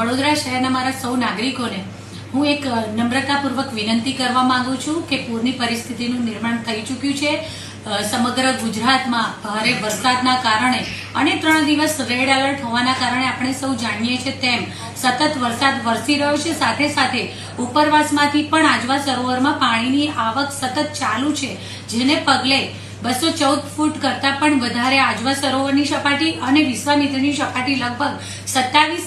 વડોદરા શહેરના મારા સૌ નાગરિકોને હું એક નમ્રતાપૂર્વક વિનંતી કરવા માંગુ છું કે પૂરની પરિસ્થિતિનું નિર્માણ થઈ ચૂક્યું છે. સમગ્ર ગુજરાતમાં ભારે વરસાદના કારણે અને ત્રણ દિવસ રેડ એલર્ટ હોવાના કારણે આપણે સૌ જાણીએ છીએ તેમ સતત વરસાદ વરસી રહ્યો છે. સાથે સાથે ઉપરવાસમાંથી પણ આજવા સરોવરમાં પાણીની આવક સતત ચાલુ છે, જેને પગલે બસો ચૌદ ફૂટ કરતા પણ વધારે આજવા સરોવરની સપાટી અને વિશ્વામિત્રની સપાટી લગભગ સત્તાવીસ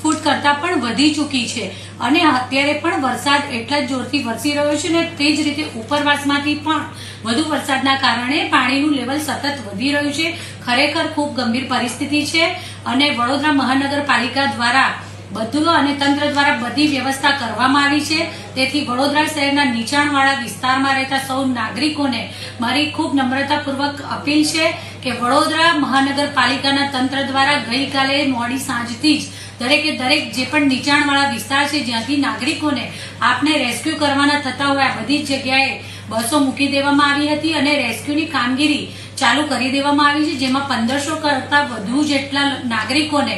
ફૂટ કરતા પણ વધી ચૂકી છે. અને અત્યારે પણ વરસાદ એટલા જ જોરથી વરસી રહ્યો છે ને તે જ રીતે ઉપરવાસમાંથી પણ વધુ વરસાદના કારણે પાણીનું લેવલ સતત વધી રહ્યું છે. ખરેખર ખૂબ ગંભીર પરિસ્થિતિ છે અને વડોદરા મહાનગરપાલિકા દ્વારા બધું અને તંત્ર દ્વારા બધી વ્યવસ્થા કરવામાં આવી છે. તેથી વડોદરા શહેરના નીચાણવાળા વિસ્તારમાં રહેતા સૌ નાગરિકોને મારી ખૂબ નમ્રતાપૂર્વક અપીલ છે કે વડોદરા મહાનગરપાલિકાના તંત્ર દ્વારા ગઈકાલે મોડી સાંજથી જ દરેકે દરેક જે પણ નીચાણવાળા વિસ્તાર છે, જ્યાંથી નાગરિકોને આપને રેસ્ક્યુ કરવાના થતા હોય, આ બધી જગ્યાએ બસો મૂકી દેવામાં આવી હતી અને રેસ્ક્યુની કામગીરી ચાલુ કરી દેવામાં આવી છે, જેમાં પંદરસો કરતા વધુ જેટલા નાગરિકોને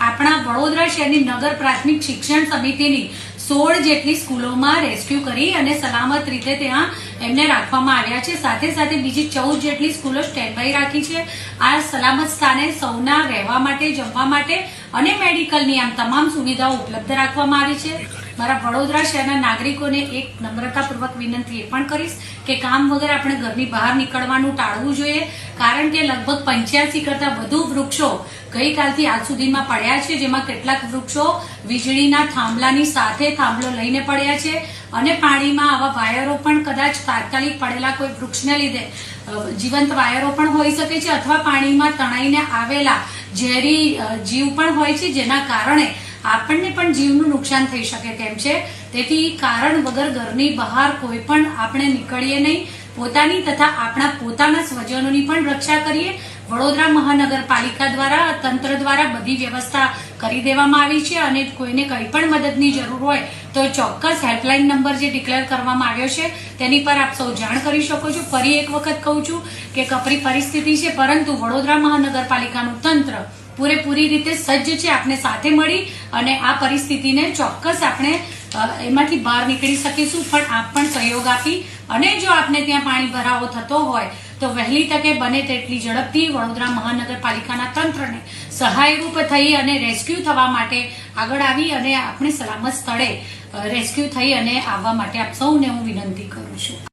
આપણા વડોદરા શહેરની નગર પ્રાથમિક શિક્ષણ સમિતિની સોળ જેટલી સ્કૂલોમાં રેસ્ક્યુ કરી અને સલામત રીતે ત્યાં એમને રાખવામાં આવ્યા છે. સાથે સાથે બીજી ચૌદ જેટલી સ્કૂલો સ્ટેન્ડબાય રાખી છે. આ સલામત સ્થાને સૌના રહેવા માટે, જમવા માટે અને મેડિકલની આમ તમામ સુવિધાઓ ઉપલબ્ધ રાખવામાં આવી છે. મારા વડોદરા શહેરના નાગરિકોને એક નમ્રતાપૂર્વક વિનંતી એ પણ કરીશ કે કામ વગર આપણે ઘરની બહાર નીકળવાનું ટાળવું જોઈએ. કારણ કે લગભગ પંચ્યાસી કરતા વધુ વૃક્ષો ગઈકાલથી આજ સુધીમાં પડ્યા છે, જેમાં કેટલાક વૃક્ષો વીજળીના થાંભલાની સાથે થાંભલો લઈને પડ્યા છે અને પાણીમાં આવા વાયરો પણ કદાચ તાત્કાલિક પડેલા કોઈ વૃક્ષને લીધે જીવંત વાયરો પણ હોઈ શકે છે અથવા પાણીમાં તણાઈને આવેલા ઝેરી જીવ પણ હોય છે, જેના કારણે આપણને પણ જીવનું નુકસાન થઈ શકે તેમ છે. તેથી કારણ વગર ઘરની બહાર કોઈ પણ આપણે નીકળીએ નહીં. પોતાની તથા આપણા પોતાના સ્વજનોની પણ રક્ષા કરીએ. વડોદરા મહાનગરપાલિકા દ્વારા, તંત્ર દ્વારા બધી વ્યવસ્થા કરી દેવામાં આવી છે અને કોઈને કંઈ પણ મદદની જરૂર હોય તો ચોક્કસ હેલ્પલાઇન નંબર જે ડિક્લેર કરવામાં આવ્યો છે તેની પર આપ સૌ જાણ કરી શકો છો. ફરી એક વખત કહું છું કે કપરી પરિસ્થિતિ છે, પરંતુ વડોદરા મહાનગરપાલિકાનું તંત્ર પૂરેપૂરી રીતે સજ્જ છે આપણે સાથે મળી અને આ પરિસ્થિતિને ચોક્કસ આપણે એમાંથી બહાર નીકળી શકીશું, પણ આપ પણ સહયોગ આપી અને જો આપને ત્યાં પાણી ભરાવો થતો હોય, તો વહેલી તકે બને તેટલી ઝડપથી વડોદરા મહાનગરપાલિકાના તંત્રને સહાયરૂપ થઈ અને રેસ્ક્યુ થવા માટે આગળ આવી અને આપણે સલામત સ્થળે રેસ્ક્યુ થઈ અને આવવા માટે આપ સૌને હું વિનંતી કરું છું.